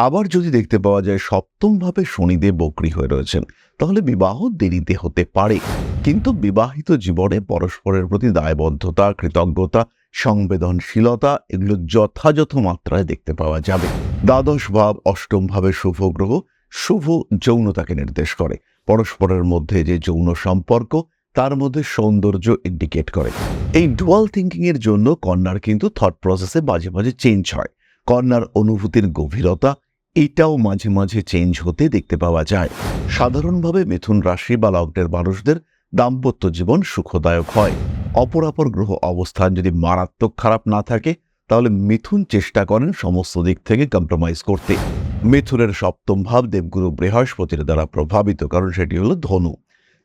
আবার যদি দেখতে পাওয়া যায় সপ্তমভাবে শনিদেব বক্রী হয়ে রয়েছেন, তাহলে বিবাহ দেরিতে হতে পারে। কিন্তু বিবাহিত জীবনে পরস্পরের প্রতি দায়বদ্ধতা, কৃতজ্ঞতা, সংবেদনশীলতা এগুলো যথাযথ মাত্রায় দেখতে পাওয়া যাবে। দ্বাদশ ভাব, অষ্টম ভাবে শুভ গ্রহ, শুভ যৌনতাকে নির্দেশ করে। পরস্পরের মধ্যে যে যৌন সম্পর্ক, তার মধ্যে সৌন্দর্য ইন্ডিকেট করে। এই ডুয়াল থিঙ্কিং এর জন্য কন্যার কিন্তু থট প্রসেসে মাঝে মাঝে চেঞ্জ হয়। কন্যার অনুভূতির গভীরতা এটাও মাঝে মাঝে চেঞ্জ হতে দেখতে পাওয়া যায়। সাধারণভাবে মিথুন রাশি বা লগ্নের মানুষদের দাম্পত্য জীবন সুখদায়ক হয়। অপরাপর গ্রহ অবস্থান যদি মারাত্মক খারাপ না থাকে, তাহলে মিথুন চেষ্টা করেন সমস্ত দিক থেকে কম্প্রোমাইজ করতে। মিথুনের সপ্তম ভাব দেবগুরু বৃহস্পতির দ্বারা প্রভাবিত, কারণ সেটি হলো ধনু।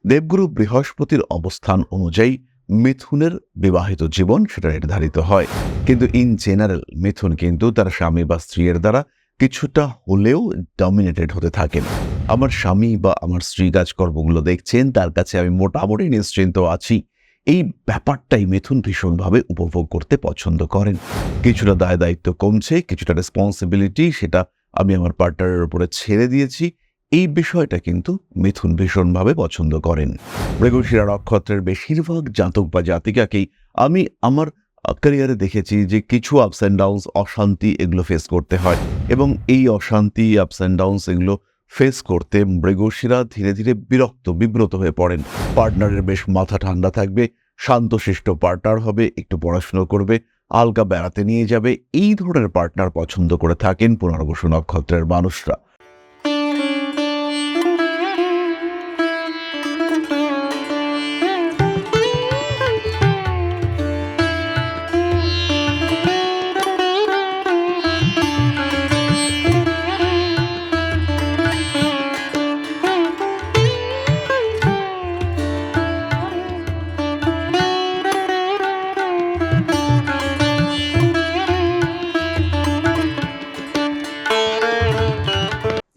দেবগুরু বৃহস্পতির অবস্থান অনুযায়ী মিথুনের বিবাহিত জীবন সেটা নির্ধারিত হয়। কিন্তু ইন জেনারেল মিথুন কিন্তু তার স্বামী বা স্ত্রীর দ্বারা কিছুটা হলেও ডমিনেটেড হতে থাকেন। আমার স্বামী বা আমার স্ত্রী কাজকর্মগুলো দেখছেন, তার কাছে আমি মোটামুটি নিশ্চিন্ত আছি। এই ব্যাপারটাই মিথুন ভীষণভাবে উপভোগ করতে পছন্দ করেন। কিছুটা দায় দায়িত্ব কমছে, কিছুটা রেসপন্সিবিলিটি সেটা আমি আমার পার্টনারের উপরে ছেড়ে দিয়েছি। এই বিষয়টা কিন্তু মিথুন ভীষণভাবে পছন্দ করেন। মৃগশিরা নক্ষত্রের বেশিরভাগ জাতক বা জাতিকাকেই আমি আমার ক্যারিয়ারে দেখেছি যে কিছু আপস অ্যান্ড ডাউনস অশান্তি এগুলো ফেস করতে হয় এবং এই অশান্তি আপস অ্যান্ড ডাউন্স এগুলো ফেস করতে মৃগশিরা ধীরে ধীরে বিরক্ত, বিব্রত হয়ে পড়েন। পার্টনারের বেশ মাথা ঠান্ডা থাকবে, শান্তশিষ্ট পার্টনার হবে, একটু পড়াশুনো করবে, আলগা বেড়াতে নিয়ে যাবে, এই ধরনের পার্টনার পছন্দ করে থাকেন পুনর্বসু নক্ষত্রের মানুষরা।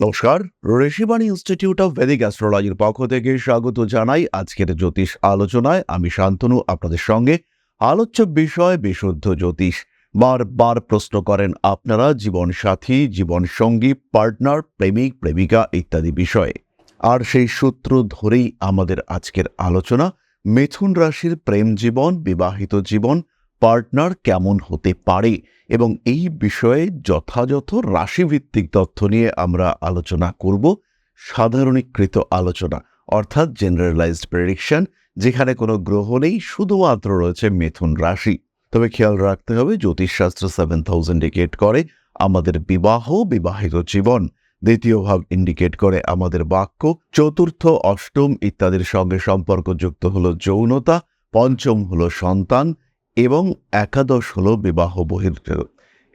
নমস্কার। ঋষিবাণী ইনস্টিটিউট অফ ভেদিক অ্যাস্ট্রোলজির পক্ষ থেকে স্বাগত জানাই আজকের জ্যোতিষ আলোচনায়। আমি শান্তনু, আপনাদের সঙ্গে আলোচ্য বিষয় বিশুদ্ধ জ্যোতিষ। বারবার প্রশ্ন করেন আপনারা জীবন সাথী জীবন সঙ্গী পার্টনার প্রেমিক, প্রেমিকা ইত্যাদি বিষয়ে। আর সেই সূত্র ধরেই আমাদের আজকের আলোচনা, মিথুন রাশির প্রেম জীবন, বিবাহিত জীবন পার্টনার কেমন হতে পারে এবং এই বিষয়ে যথাযথ রাশিভিত্তিক তথ্য নিয়ে আমরা আলোচনা করব। সাধারণীকৃত আলোচনা, অর্থাৎ জেনারেলাইজড প্রেডিকশন যেখানে কোনো গ্রহ নেই, শুধুমাত্র রয়েছে মিথুন রাশি। তবে খেয়াল রাখতে হবে, জ্যোতিষশাস্ত্র সেভেন থাউজেন্ড ইন্ডিকেট করে আমাদের বিবাহ, বিবাহিত জীবন। দ্বিতীয় ভাব ইন্ডিকেট করে আমাদের বাক্য। চতুর্থ, অষ্টম ইত্যাদির সঙ্গে সম্পর্কযুক্ত হলো যৌনতা। পঞ্চম হলো সন্তান। এবং একাদশ হলো বিবাহ বহির্গত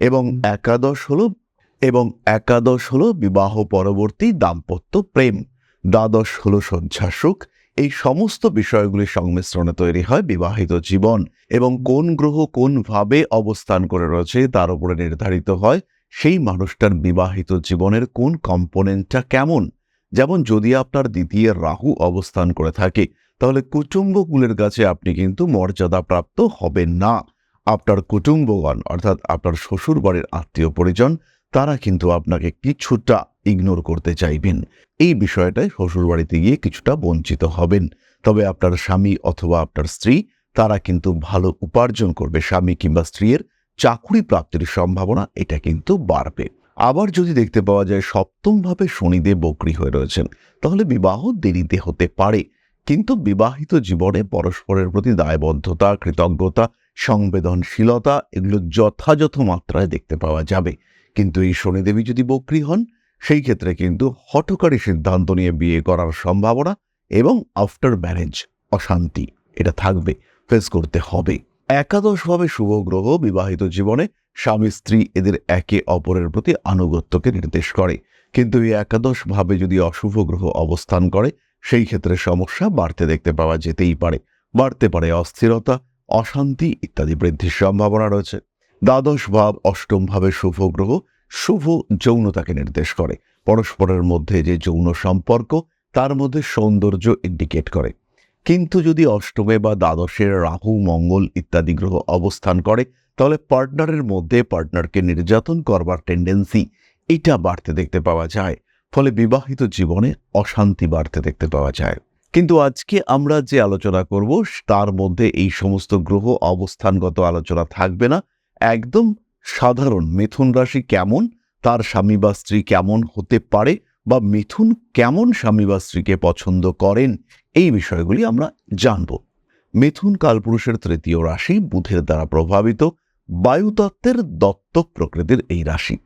এবং একাদশ হলো এবং একাদশ হলো বিবাহ পরবর্তী দাম্পত্য প্রেম। দ্বাদশ হলো সঞ্চাসুখ এই সমস্ত বিষয়গুলির সংমিশ্রণে তৈরি হয় বিবাহিত জীবন। এবং কোন গ্রহ কোনভাবে অবস্থান করে রয়েছে তার উপরে নির্ধারিত হয় সেই মানুষটার বিবাহিত জীবনের কোন কম্পোনেন্টটা কেমন। যেমন যদি আপনার দ্বিতীয় রাহু অবস্থান করে থাকে তাহলে কুটুম্বকুলের কাছে আপনি কিন্তু মর্যাদা প্রাপ্ত হবেন না। আপনার কুটুম্বগণ, অর্থাৎ আপনার শ্বশুর বাড়ির আত্মীয় পরিজন, তারা কিন্তু আপনাকে কিছুটা ইগনোর করতে চাইবেন। এই বিষয়টায় শ্বশুর বাড়িতে গিয়ে কিছুটা বঞ্চিত হবেন। তবে আপনার স্বামী অথবা আপনার স্ত্রী, তারা কিন্তু ভালো উপার্জন করবে স্বামী কিংবা স্ত্রীর চাকুরি প্রাপ্তির সম্ভাবনা, এটা কিন্তু বাড়বে। আবার যদি দেখতে পাওয়া যায় সপ্তমভাবে শনিদেব বক্রী হয়ে রয়েছেন, তাহলে বিবাহ দেরিতে হতে পারে। কিন্তু বিবাহিত জীবনে পরস্পরের প্রতি দায়বদ্ধতা, কৃতজ্ঞতা, সংবেদনশীলতা এগুলো যথাযথ মাত্রায় দেখতে পাওয়া যাবে। কিন্তু এই শনিদেবী যদি বক্রী হন, সেই ক্ষেত্রে কিন্তু হঠকারী সিদ্ধান্ত নিয়ে বিয়ে করার সম্ভাবনা এবং আফটার ম্যারেজ অশান্তি এটা থাকবে ফেস করতে হবে। একাদশভাবে শুভ গ্রহ বিবাহিত জীবনে স্বামী স্ত্রী এদের একে অপরের প্রতি আনুগত্যকে নির্দেশ করে। কিন্তু এই একাদশ ভাবে যদি অশুভ গ্রহ অবস্থান করে সেই ক্ষেত্রে সমস্যা বাড়তে দেখতে পাওয়া যেতেই পারে। বাড়তে পারে অস্থিরতা, অশান্তি ইত্যাদি বৃদ্ধির সম্ভাবনা রয়েছে। দ্বাদশ ভাব, অষ্টম ভাবে শুভ গ্রহ, শুভ যৌনতাকে নির্দেশ করে। পরস্পরের মধ্যে যে যৌন সম্পর্ক, তার মধ্যে সৌন্দর্য ইন্ডিকেট করে। কিন্তু যদি অষ্টমে বা দ্বাদশের রাহু, মঙ্গল ইত্যাদি গ্রহ অবস্থান করে, তাহলে পার্টনারের মধ্যে পার্টনারকে নির্যাতন করবার টেন্ডেন্সি এটা বাড়তে দেখতে পাওয়া যায়। ফলে বিবাহিত জীবনে অশান্তি বাড়তে দেখতে পাওয়া যায়। কিন্তু আজকে আমরা যে আলোচনা করব, তার মধ্যে এই সমস্ত গ্রহ অবস্থানগত আলোচনা থাকবে না। একদম সাধারণ মিথুন রাশি কেমন, তার স্বামী বা স্ত্রী কেমন হতে পারে বা মিথুন কেমন স্বামী বা স্ত্রীকে পছন্দ করেন, এই বিষয়গুলি আমরা জানব। মিথুন কালপুরুষের তৃতীয় রাশি বুধের দ্বারা প্রভাবিত বায়ুতত্ত্বের দত্তক প্রকৃতির এই রাশি।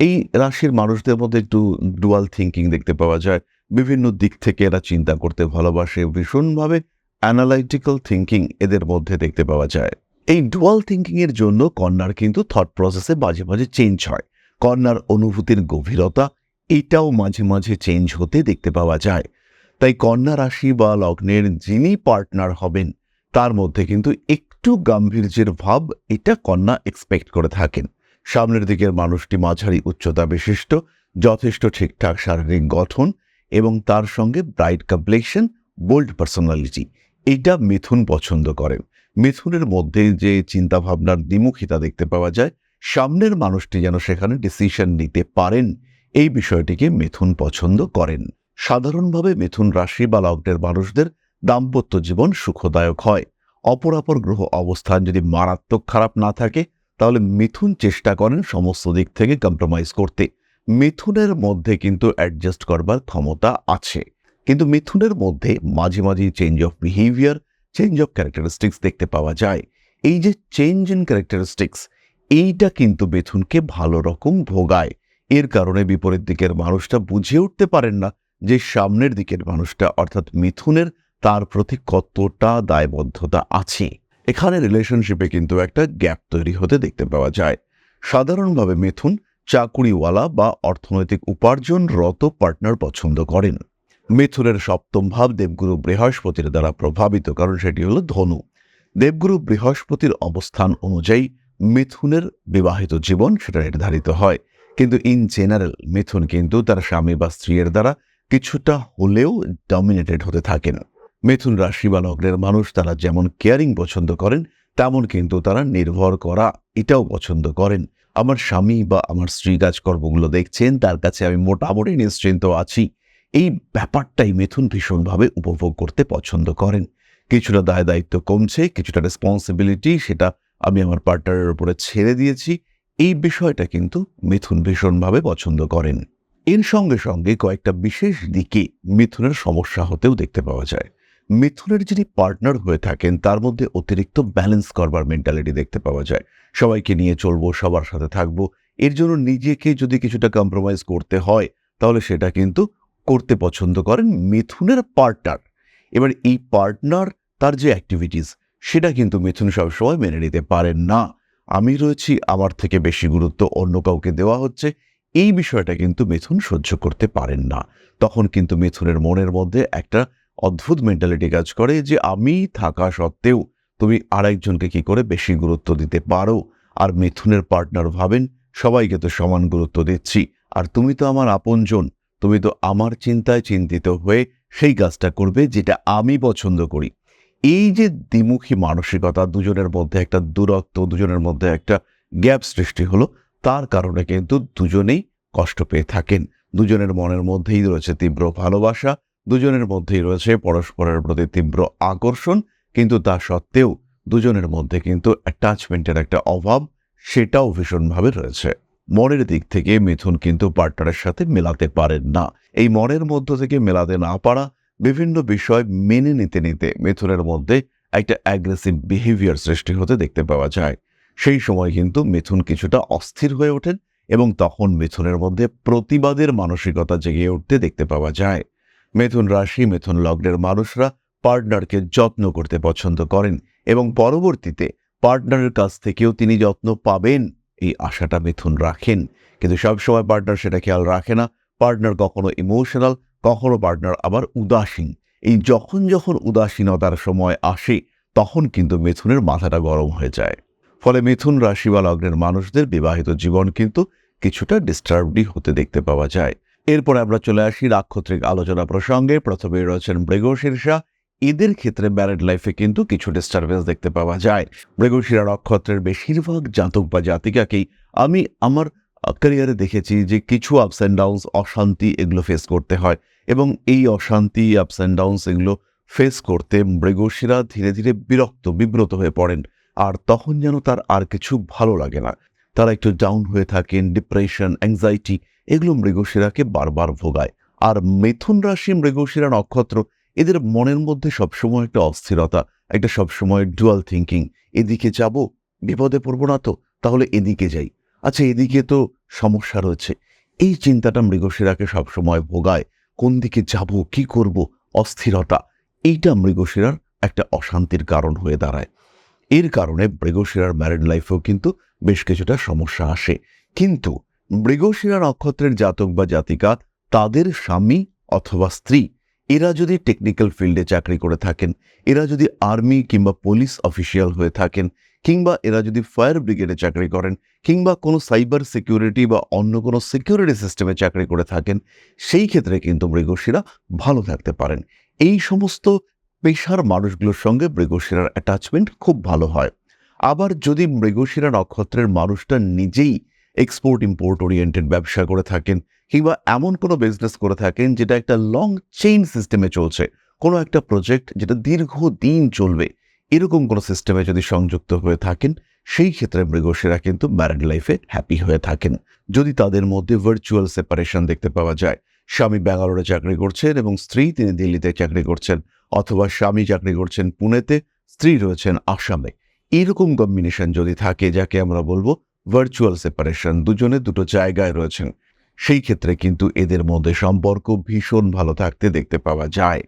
এই রাশির মানুষদের মধ্যে একটু ডুয়াল থিঙ্কিং দেখতে পাওয়া যায়। বিভিন্ন দিক থেকে এরা চিন্তা করতে ভালোবাসে। ভীষণভাবে অ্যানালাইটিক্যাল থিঙ্কিং এদের মধ্যে দেখতে পাওয়া যায়। এই ডুয়াল থিঙ্কিং এর জন্য কন্যার কিন্তু থট প্রসেসে মাঝে মাঝে চেঞ্জ হয়। কন্যার অনুভূতির গভীরতা, এটাও মাঝে মাঝে চেঞ্জ হতে দেখতে পাওয়া যায়। তাই কন্যা রাশি বা লগ্নের যিনি পার্টনার হবেন, তার মধ্যে কিন্তু একটু গাম্ভীর্যের ভাব এটা কন্যা এক্সপেক্ট করে থাকেন। সামনের দিকের মানুষটি মাঝারি উচ্চতা বিশিষ্ট, যথেষ্ট ঠিকঠাক শারীরিক গঠন এবং তার সঙ্গে ব্রাইট কমপ্লেকশন, বোল্ড পার্সোনালিটি। এইটা মিথুন পছন্দ করেন মিথুনের মধ্যে যে চিন্তাভাবনার দ্বিমুখিতা দেখতে পাওয়া যায়, সামনের মানুষটি যেন সেখানে ডিসিশন নিতে পারেন, এই বিষয়টিকে মিথুন পছন্দ করেন। সাধারণভাবে মিথুন রাশি বা লগ্নের মানুষদের দাম্পত্য জীবন সুখদায়ক হয়। অপরাপর গ্রহ অবস্থান যদি মারাত্মক খারাপ না থাকে তাহলে মিথুন চেষ্টা করেন সমস্ত দিক থেকে কম্প্রোমাইজ করতে। মিথুনের মধ্যে কিন্তু অ্যাডজাস্ট করবার ক্ষমতা আছে। কিন্তু মিথুনের মধ্যে মাঝে মাঝে change of behaviour change of characteristics দেখতে পাওয়া যায়। এই যে চেঞ্জ ইন ক্যারেক্টারিস্টিক্স এইটা কিন্তু মিথুনকে ভালো রকম ভোগায়। এর কারণে বিপরীত দিকের মানুষটা বুঝে উঠতে পারেন না যে সামনের দিকের মানুষটা, অর্থাৎ মিথুনের, তার প্রতি কতটা দায়বদ্ধতা আছে। এখানে রিলেশনশিপে কিন্তু একটা গ্যাপ তৈরি হতে দেখতে পাওয়া যায়। সাধারণভাবে মিথুন চাকুরিওয়ালা বা অর্থনৈতিক উপার্জনরত পার্টনার পছন্দ করেন। মিথুনের সপ্তম ভাব দেবগুরু বৃহস্পতির দ্বারা প্রভাবিত, কারণ সেটি হলো ধনু। দেবগুরু বৃহস্পতির অবস্থান অনুযায়ী মিথুনের বিবাহিত জীবন সেটা নির্ধারিত হয়। কিন্তু ইন জেনারেল মিথুন কিন্তু তার স্বামী বা স্ত্রীর দ্বারা কিছুটা হলেও ডমিনেটেড হতে থাকেন। মিথুন রাশি বা লগ্নের মানুষ তারা যেমন কেয়ারিং পছন্দ করেন, তেমন কিন্তু তারা নির্ভর করা এটাও পছন্দ করেন। আমার স্বামী বা আমার স্ত্রী কাজকর্মগুলো দেখছেন, তার কাছে আমি মোটামুটি নিশ্চিন্ত আছি। এই ব্যাপারটাই মিথুন ভীষণভাবে উপভোগ করতে পছন্দ করেন। কিছুটা দায় দায়িত্ব কমছে, কিছুটা রেসপন্সিবিলিটি সেটা আমি আমার পার্টনারের উপরে ছেড়ে দিয়েছি। এই বিষয়টা কিন্তু মিথুন ভীষণভাবে পছন্দ করেন। এর সঙ্গে সঙ্গে কয়েকটা বিশেষ দিকে মিথুনের সমস্যা হতেও দেখতে পাওয়া যায়। মিথুনের যিনি পার্টনার হয়ে থাকেন, তার মধ্যে অতিরিক্ত ব্যালেন্স করবার মেন্টালিটি দেখতে পাওয়া যায়। সবাইকে নিয়ে চলবো, সবার সাথে থাকব। এর জন্য নিজেকে যদি কিছুটা কম্প্রোমাইজ করতে হয়, তাহলে সেটা কিন্তু করতে পছন্দ করেন মিথুনের পার্টনার এবার এই পার্টনার তার যে অ্যাক্টিভিটিস সেটা কিন্তু মিথুন সবসময় মেনে নিতে পারেন না। আমি রয়েছি, আমার থেকে বেশি গুরুত্ব অন্য কাউকে দেওয়া হচ্ছে। এই বিষয়টা কিন্তু মিথুন সহ্য করতে পারেন না। তখন কিন্তু মিথুনের মনের মধ্যে একটা অদ্ভুত মেন্টালিটি কাজ করে যে আমি থাকা সত্ত্বেও তুমি আরেকজনকে কি করে বেশি গুরুত্ব দিতে পারো? আর মিথুনের পার্টনার ভাবেন, সবাইকে তো সমান গুরুত্ব দিচ্ছি। আর তুমি তো আমার আপনজন, তুমি তো আমার চিন্তায় চিন্তিত হয়ে সেই কাজটা করবে যেটা আমি পছন্দ করি। এই যে দ্বিমুখী মানসিকতা দুজনের মধ্যে একটা দূরত্ব, দুজনের মধ্যে একটা গ্যাপ সৃষ্টি হলো, তার কারণে কিন্তু দুজনেই কষ্ট পেয়ে থাকেন। দুজনের মনের মধ্যেই রয়েছে তীব্র ভালোবাসা দুজনের মধ্যেই রয়েছে পরস্পরের প্রতি তীব্র আকর্ষণ, কিন্তু তা সত্ত্বেও দুজনের মধ্যে কিন্তু অ্যাটাচমেন্টের একটা অভাব সেটাও ভীষণভাবে রয়েছে। মনের দিক থেকে মিথুন কিন্তু পার্টনারের সাথে মেলাতে পারেন না। এই মনের মধ্য থেকে মেলাতে না পারা বিভিন্ন বিষয় মেনে নিতে নিতে মিথুনের মধ্যে একটা অ্যাগ্রেসিভ বিহেভিয়ার সৃষ্টি হতে দেখতে পাওয়া যায়। সেই সময় কিন্তু মিথুন কিছুটা অস্থির হয়ে ওঠেন এবং তখন মিথুনের মধ্যে প্রতিবাদের মানসিকতা জেগে উঠতে দেখতে পাওয়া যায়। মিথুন রাশি, মিথুন লগ্নের মানুষরা পার্টনারকে যত্ন করতে পছন্দ করেন এবং পরবর্তীতে পার্টনারের কাছ থেকেও তিনি যত্ন পাবেন। এই আশাটা মিথুন রাখেন। কিন্তু সবসময় পার্টনার সেটা খেয়াল রাখে না। পার্টনার কখনো ইমোশনাল কখনো পার্টনার আবার উদাসীন। এই যখন যখন উদাসীনতার সময় আসে, তখন কিন্তু মিথুনের মাথাটা গরম হয়ে যায়। ফলে মিথুন রাশি বা লগ্নের মানুষদের বিবাহিত জীবন কিন্তু কিছুটা ডিস্টার্বডই হতে দেখতে পাওয়া যায়। এরপর আমরা চলে আসি নাক্ষত্রিক আলোচনা প্রসঙ্গে। প্রথমে রয়েছেন মৃগশীর্ষা এদের ক্ষেত্রে ম্যারেড লাইফে কিন্তু কিছু ডিস্টারবেন্স দেখতে পাওয়া যায়। মৃগশিরা নক্ষত্রের বেশিরভাগ জাতক বা জাতিকাকেই আমি আমার ক্যারিয়ারে দেখেছি যে কিছু আপস অ্যান্ড ডাউনস অশান্তি এগুলো ফেস করতে হয় এবং এই অশান্তি আপস অ্যান্ড ডাউনস এগুলো ফেস করতে মৃগশিরা ধীরে ধীরে বিরক্ত, বিব্রত হয়ে পড়েন আর তখন যেন তার আর কিছু ভালো লাগে না। তারা একটু ডাউন হয়ে থাকেন ডিপ্রেশন অ্যাংজাইটি এগুলো মৃগশিরাকে বারবার ভোগায়। আর মিথুন রাশি মৃগশিরা নক্ষত্র, এদের মনের মধ্যে সবসময় একটা অস্থিরতা, একটা সবসময় ডুয়াল থিঙ্কিং এদিকে যাব, বিপদে পড়ব না তো, তাহলে এদিকে যাই। আচ্ছা এদিকে তো সমস্যা রয়েছে। এই চিন্তাটা মৃগশিরাকে সবসময় ভোগায়, কোন দিকে যাব, কি করব, অস্থিরতা, এইটা মৃগশিরার একটা অশান্তির কারণ হয়ে দাঁড়ায়। এর কারণে মৃগশিরার ম্যারিড লাইফেও কিন্তু বেশ কিছুটা সমস্যা আসে। কিন্তু মৃগশিরা নক্ষত্রের জাতক বা জাতিকা তাদের স্বামী অথবা স্ত্রী, এরা যদি টেকনিক্যাল ফিল্ডে চাকরি করে থাকেন, এরা যদি আর্মি কিংবা পুলিশ অফিসিয়াল হয়ে থাকেন, কিংবা এরা যদি ফায়ার ব্রিগেডে চাকরি করেন, কিংবা কোনো সাইবার সিকিউরিটি বা অন্য কোনো সিকিউরিটি সিস্টেমে চাকরি করে থাকেন, সেই ক্ষেত্রে কিন্তু মৃগশিরা ভালো থাকতে পারেন। এই সমস্ত পেশার মানুষগুলোর সঙ্গে মৃগশিরার অ্যাটাচমেন্ট খুব ভালো হয়। আবার যদি মৃগশিরা নক্ষত্রের মানুষটা নিজেই এক্সপোর্ট ইম্পোর্ট ওরিয়েন্টেড ব্যবসা করে থাকেন কিংবা এমন কোনো বিজনেস করে থাকেন যেটা একটা লং চেইন সিস্টেমে চলছে, কোনো একটা প্রজেক্ট যেটা দীর্ঘদিন চলবে। এরকম কোনো সিস্টেমে যদি সংযুক্ত হয়ে থাকেন, সেই ক্ষেত্রে মৃগশিরা কিন্তু ম্যারিড লাইফে হ্যাপি হয়ে থাকেন। যদি তাদের মধ্যে ভার্চুয়াল সেপারেশন দেখতে পাওয়া যায়, স্বামী ব্যাঙ্গালোরে চাকরি করছেন এবং স্ত্রী তিনি দিল্লিতে চাকরি করছেন অথবা স্বামী চাকরি করছেন পুনেতে, স্ত্রী রয়েছেন আসামে। এরকম কম্বিনেশন যদি থাকে, যাকে আমরা বলব ভার্চুয়াল সেপারেশন দুজনে দুটো জায়গায় রয়েছেন। সেই ক্ষেত্রে কিন্তু এদের মধ্যে সম্পর্ক ভীষণ ভালো থাকতে দেখতে পাওয়া যায়।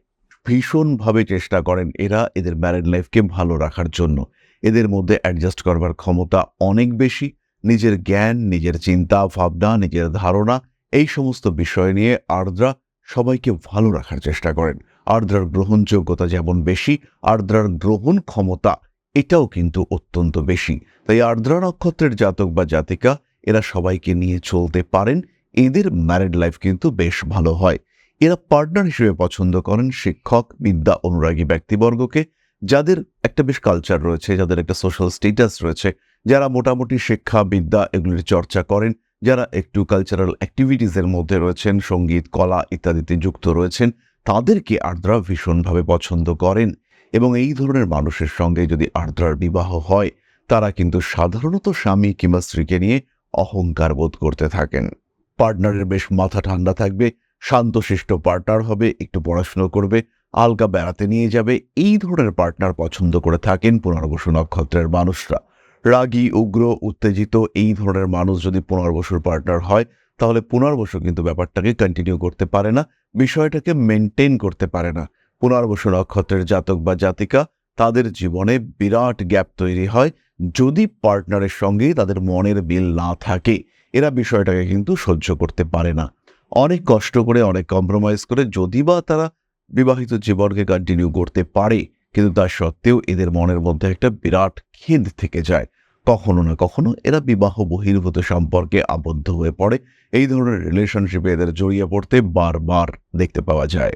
ভীষণভাবে চেষ্টা করেন এরা এদের ম্যারিড লাইফকে ভালো রাখার জন্য। এদের মধ্যে অ্যাডজাস্ট করবার ক্ষমতা অনেক বেশি। নিজের জ্ঞান, নিজের চিন্তা, ভাবনা, নিজের ধারণা, এই সমস্ত বিষয় নিয়ে আর্দ্রা সবাইকে ভালো রাখার চেষ্টা করেন। আর্দ্রার গ্রহণযোগ্যতা যেমন বেশি, আর্দ্রার গ্রহণ ক্ষমতা এটাও কিন্তু অত্যন্ত বেশি। তাই আর্দ্রা নক্ষত্রের জাতক বা জাতিকা, এরা সবাইকে নিয়ে চলতে পারেন। এদের ম্যারিড লাইফ কিন্তু বেশ ভালো হয়। এরা পার্টনার হিসেবে পছন্দ করেন শিক্ষক, বিদ্যা, অনুরাগী ব্যক্তিবর্গকে, যাদের একটা বেশ কালচার রয়েছে, যাদের একটা সোশ্যাল স্টেটাস রয়েছে, যারা মোটামুটি শিক্ষা, বিদ্যা এগুলির চর্চা করেন, যারা একটু কালচারাল অ্যাক্টিভিটিসের মধ্যে রয়েছেন, সংগীত, কলা ইত্যাদিতে যুক্ত রয়েছেন, তাদেরকে আর্দ্রা ভীষণভাবে পছন্দ করেন। এবং এই ধরনের মানুষের সঙ্গে যদি আর্দ্রার বিবাহ হয়, তারা কিন্তু সাধারণত স্বামী কিংবা স্ত্রীকে নিয়ে অহংকার বোধ করতে থাকেন। পার্টনারের বেশ মাথা ঠান্ডা থাকবে, শান্তশিষ্ট পার্টনার হবে, একটু পড়াশুনো করবে, আলগা বেড়াতে নিয়ে যাবে, এই ধরনের পার্টনার পছন্দ করে থাকেন পুনর্বসু নক্ষত্রের মানুষরা। রাগী, উগ্র, উত্তেজিত এই ধরনের মানুষ যদি পুনর্বসুর পার্টনার হয়, তাহলে পুনর্বসু কিন্তু ব্যাপারটাকে কন্টিনিউ করতে পারে না, বিষয়টাকে মেনটেন করতে পারে না। পুনর্বসু নক্ষত্রের জাতক বা জাতিকা, তাদের জীবনে বিরাট গ্যাপ তৈরি হয়। যদি পার্টনারের সঙ্গে তাদের মনের বিল না থাকে, এরা বিষয়টাকে কিন্তু সহ্য করতে পারে না। অনেক কষ্ট করে, অনেক কম্প্রোমাইজ করে যদি বা তারা বিবাহিত জীবনকে কন্টিনিউ করতে পারে, কিন্তু তার সত্ত্বেও এদের মনের মধ্যে একটা বিরাট খেদ থেকে যায়। কখনো না কখনো এরা বিবাহ বহির্ভূত সম্পর্কে আবদ্ধ হয়ে পড়ে। এই ধরনের রিলেশনশিপে এদের জড়িয়ে পড়তে বারবার দেখতে পাওয়া যায়।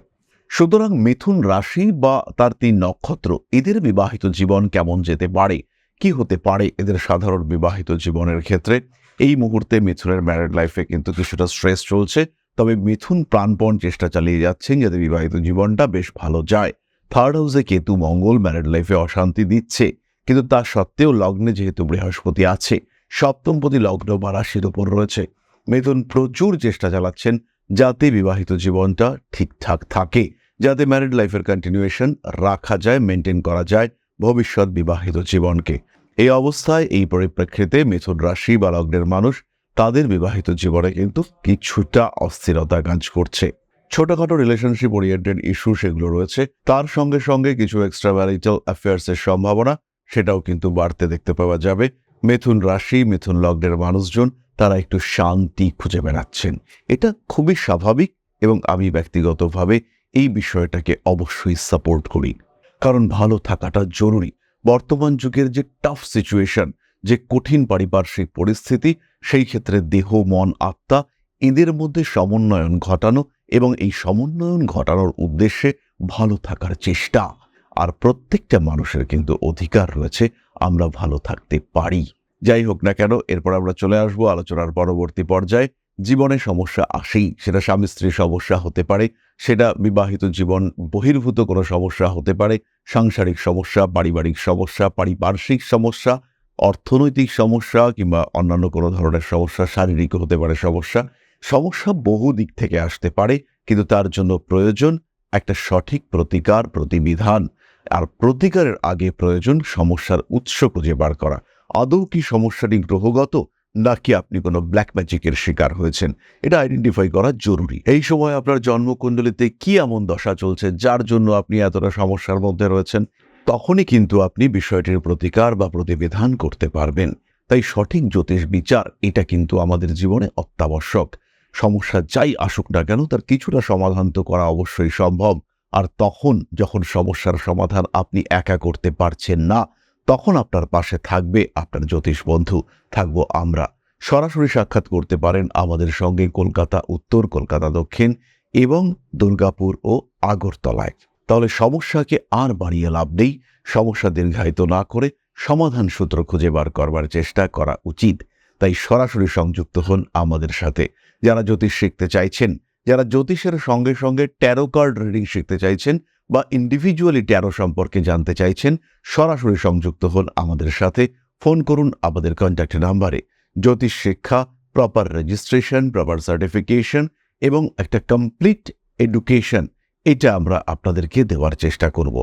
সুতরাং মিথুন রাশি বা তার তিন নক্ষত্র, এদের বিবাহিত জীবন কেমন যেতে পারে? কি হতে পারে এদের সাধারণ বিবাহিত জীবনের ক্ষেত্রে? এই মুহূর্তে মিথুনের ম্যারিড লাইফে কিন্তু কিছুটা স্ট্রেস চলছে, তবে মিথুন প্রাণপণ চেষ্টা চালিয়ে যাচ্ছেন যাতে বিবাহিত জীবনটা বেশ ভালো যায়। থার্ড হাউসে কেতু মঙ্গল ম্যারিড লাইফে অশান্তি দিচ্ছে, কিন্তু তা সত্ত্বেও লগ্নে যেহেতু বৃহস্পতি আছে, সপ্তমপতি লগ্ন বা রাশির ওপর রয়েছে। মিথুন প্রচুর চেষ্টা চালাচ্ছেন যাতে বিবাহিত জীবনটা ঠিকঠাক থাকে। যাতে ম্যারিড লাইফের কন্টিনিউয়েশন রাখা যায় মেনটেন করা যায় ভবিষ্যৎ বিবাহিত জীবনকে। এই অবস্থায়, এই পরিপ্রেক্ষিতে মিথুন রাশি বা লগ্নের মানুষ তাদের বিবাহিত জীবনে কিন্তু কিছুটা অস্থিরতা কাজ করছে। ছোটখাটো রিলেশনশিপ ওরিয়েন্টেড ইস্যু সেগুলো রয়েছে। তার সঙ্গে সঙ্গে কিছু এক্সট্রা ম্যারিটাল অ্যাফেয়ার্সের সম্ভাবনা, সেটাও কিন্তু বাড়তে দেখতে পাওয়া যাবে। মিথুন রাশি, মিথুন লগ্নের মানুষজন তারা একটু শান্তি খুঁজে বেড়াচ্ছেন। এটা খুবই স্বাভাবিক এবং আমি ব্যক্তিগতভাবে এই বিষয়টাকে অবশ্যই সাপোর্ট করি। কারণ ভালো থাকাটা জরুরি। বর্তমান যুগের যে টাফ সিচুয়েশন যে কঠিন পারিপার্শ্বিক পরিস্থিতি, সেই ক্ষেত্রে দেহ, মন, আত্মা এদের মধ্যে সমন্বয়ন ঘটানো এবং এই সমন্বয়ন ঘটানোর উদ্দেশ্যে ভালো থাকার চেষ্টা। আর প্রত্যেকটা মানুষের কিন্তু অধিকার রয়েছে, আমরা ভালো থাকতে পারি। যাই হোক না কেন, এরপর আমরা চলে আসব আলোচনার পরবর্তী পর্যায়ে। জীবনে সমস্যা আসেই, সেটা স্বামী স্ত্রীর সমস্যা হতে পারে সেটা বিবাহিত জীবন বহির্ভূত কোনো সমস্যা হতে পারে। সাংসারিক সমস্যা, পারিবারিক সমস্যা, পারিপার্শ্বিক সমস্যা, অর্থনৈতিক সমস্যা কিংবা অন্যান্য কোনো ধরনের সমস্যা শারীরিক হতে পারে সমস্যা। সমস্যা বহু দিক থেকে আসতে পারে, কিন্তু তার জন্য প্রয়োজন একটা সঠিক প্রতিকার, প্রতিবিধান। আর প্রতিকারের আগে প্রয়োজন সমস্যার উৎস খুঁজে বার করা। আদৌ কি সমস্যাটি গ্রহগত? নাকি আপনি কোনো ব্ল্যাক ম্যাজিকের শিকার হয়েছেন? এটা আইডেন্টিফাই করা জরুরি। এই সময় আপনার জন্মকুণ্ডলিতে কি এমন দশা চলছে যার জন্য আপনি এতটা সমস্যার মধ্যে রয়েছেন? তখনই কিন্তু আপনি বিষয়টির প্রতিকার বা প্রতিবিধান করতে পারবেন। তাই সঠিক জ্যোতিষ বিচার, এটা কিন্তু আমাদের জীবনে অত্যাবশ্যক। সমস্যা যাই আসুক না কেন, তার কিছুটা সমাধান তো করা অবশ্যই সম্ভব। আর তখন যখন সমস্যার সমাধান আপনি একা করতে পারছেন না তখন আপনার পাশে থাকবে আপনার জ্যোতিষ বন্ধু। থাকব আমরা। সরাসরি সাক্ষাৎ করতে পারেন আমাদের সঙ্গে কলকাতা, উত্তর কলকাতা, দক্ষিণ এবং দুর্গাপুর ও আগরতলায়। তাহলে সমস্যাকে আর বাড়িয়ে লাভ নেই। সমস্যা দীর্ঘায়িত না করে সমাধান সূত্র খুঁজে বার করবার চেষ্টা করা উচিত। তাই সরাসরি সংযুক্ত হন আমাদের সাথে। যারা জ্যোতিষ শিখতে চাইছেন, যারা জ্যোতিষের সঙ্গে সঙ্গে ট্যারো কার্ড রিডিং শিখতে চাইছেন বা ইন্ডিভিজুয়ালি ট্যারো সম্পর্কে জানতে চাইছেন, সরাসরি সংযুক্ত হন আমাদের সাথে। ফোন করুন আমাদের কন্ট্যাক্ট নাম্বারে। জ্যোতিষ শিক্ষা প্রপার রেজিস্ট্রেশন প্রপার সার্টিফিকেশন এবং একটা কমপ্লিট এডুকেশন এটা আমরা আপনাদেরকে দেওয়ার চেষ্টা করব।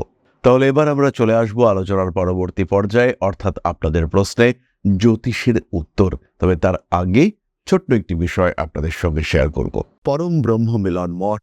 তাহলে এবার আমরা চলে আসব আলোচনার পরবর্তী পর্যায়ে, অর্থাৎ আপনাদের প্রশ্নে জ্যোতিষের উত্তর। তবে তার আগে ছোট্ট একটি বিষয় আপনাদের সঙ্গে শেয়ার করব। পরম ব্রহ্ম মিলন মঠ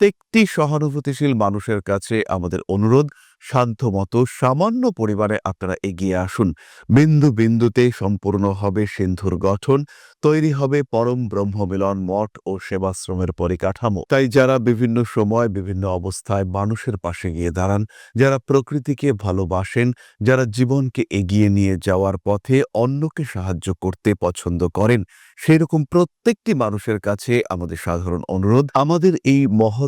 প্রত্যেকটি সহানুভূতিশীল মানুষের কাছে আমাদের অনুরোধ শান্তমতো সামান্য পরিমাণে আপনারা এগিয়ে আসুন। বিন্দু বিন্দুতে সম্পূর্ণ হবে সিন্ধুর গঠন, তৈরি হবে পরম ব্রহ্মমিলন মঠ ও সেবাশ্রমের পরিকাঠামো। তাই যারা বিভিন্ন সময় বিভিন্ন অবস্থায় মানুষের পাশে গিয়ে দাঁড়ান, যারা প্রকৃতিকে ভালোবাসেন, যারা জীবনকে এগিয়ে নিয়ে যাওয়ার পথে অন্যকে সাহায্য করতে পছন্দ করেন, সেরকম প্রত্যেকটি মানুষের কাছে আমাদের সাধারণ অনুরোধ, আমাদের এই মহৎ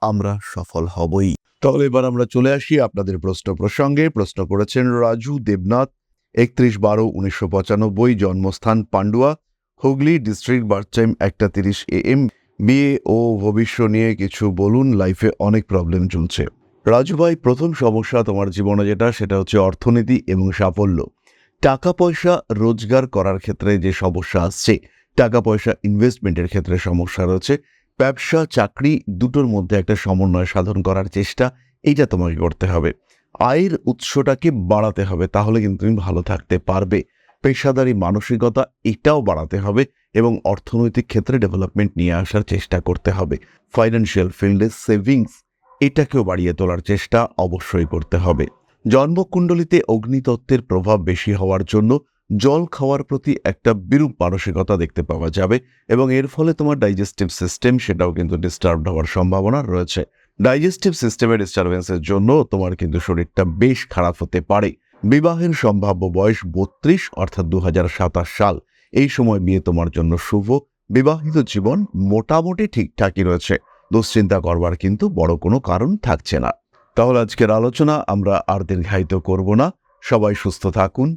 আমরা সফল হবই। তাহলে এবার আমরা চলে আসি আপনাদের প্রশ্ন প্রসঙ্গে। প্রশ্ন করেছেন রাজু দেবনাথ, একত্রিশ বারো উনিশশো পঁচানব্বই, জন্মস্থান Pandua, Hooghly, district birth time একটা তিরিশ এ এম। বিয়ে ও ভবিষ্য নিয়ে কিছু বলুন, লাইফে অনেক প্রবলেম চলছে। রাজু ভাই, প্রথম সমস্যা তোমার জীবনে যেটা, সেটা হচ্ছে অর্থনীতি এবং সাফল্য। টাকা পয়সা রোজগার করার ক্ষেত্রে যে সমস্যা আসছে টাকা পয়সা ইনভেস্টমেন্টের ক্ষেত্রে সমস্যা রয়েছে ব্যবসা, চাকরি দুটোর মধ্যে একটা সমন্বয় সাধন করার চেষ্টা, এইটা তোমাকে করতে হবে। আয়ের উৎসটাকে বাড়াতে হবে, তাহলে কিন্তু তুমি ভালো থাকতে পারবে। পেশাদারি মানসিকতা, এটাও বাড়াতে হবে এবং অর্থনৈতিক ক্ষেত্রে ডেভেলপমেন্ট নিয়ে আসার চেষ্টা করতে হবে। ফাইন্যান্সিয়াল ফিল্ডে সেভিংস এটাকেও বাড়িয়ে তোলার চেষ্টা অবশ্যই করতে হবে। জন্মকুণ্ডলিতে অগ্নিতত্ত্বের প্রভাব বেশি হওয়ার জন্য জল খাওয়ার প্রতি একটা বিরূপ মানসিকতা দেখতে পাওয়া যাবে এবং এর ফলে তোমার ডাইজেস্টিভ সিস্টেম সেটাও কিন্তু ডিস্টার্ব হওয়ার সম্ভাবনা রয়েছে। ডাইজেস্টিভ সিস্টেমের ডিস্টারবেন্সের জন্য তোমার কিন্তু শরীরটা বেশ খারাপ হতে পারে। বিবাহের সম্ভাব্য বয়স বত্রিশ, অর্থাৎ দু হাজার সাতাশ সাল। এই সময় বিয়ে তোমার জন্য শুভ। বিবাহিত জীবন মোটামুটি ঠিকঠাকই রয়েছে। দুশ্চিন্তা করবার কিন্তু বড় কোনো কারণ থাকছে না। তাহলে আজকের আলোচনা আমরা আর দীর্ঘায়িত করব না। সবাই সুস্থ থাকুন।